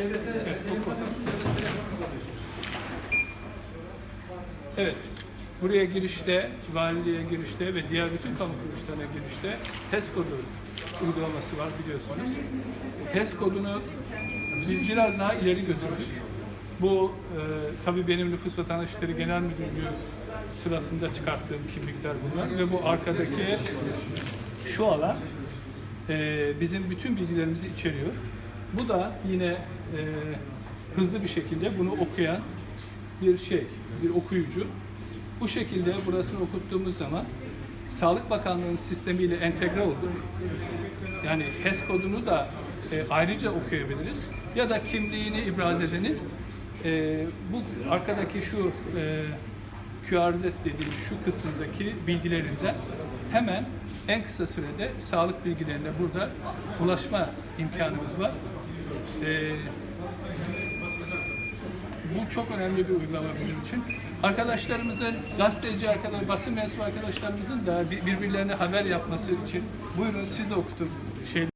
Evet, oku. Evet. Buraya girişte, valiliğe girişte ve diğer bütün kamu kuruluşlarına girişte HES kodu uygulaması var biliyorsunuz. HES kodunu biz biraz daha ileri götürdük. Bu e, tabii benim Nüfus Vatandaş İşleri Genel Müdürlüğü sırasında çıkarttığım kimlikler bunlar ve bu arkadaki şu alan e, bizim bütün bilgilerimizi içeriyor. Bu da yine e, hızlı bir şekilde bunu okuyan bir şey, bir okuyucu. Bu şekilde burasını okuttuğumuz zaman Sağlık Bakanlığı'nın sistemiyle entegre oldu. Yani HES kodunu da e, ayrıca okuyabiliriz. Ya da kimliğini ibraz edenin e, bu arkadaki şu e, QRZ dediğimiz şu kısımdaki bilgilerinden hemen en kısa sürede sağlık bilgilerine burada ulaşma imkanımız var. E, bu çok önemli bir uygulama bizim için. Arkadaşlarımızın, gazeteci arkadaş, basın mensubu arkadaşlarımızın da bir- birbirlerine haber yapması için buyurun siz okutun şey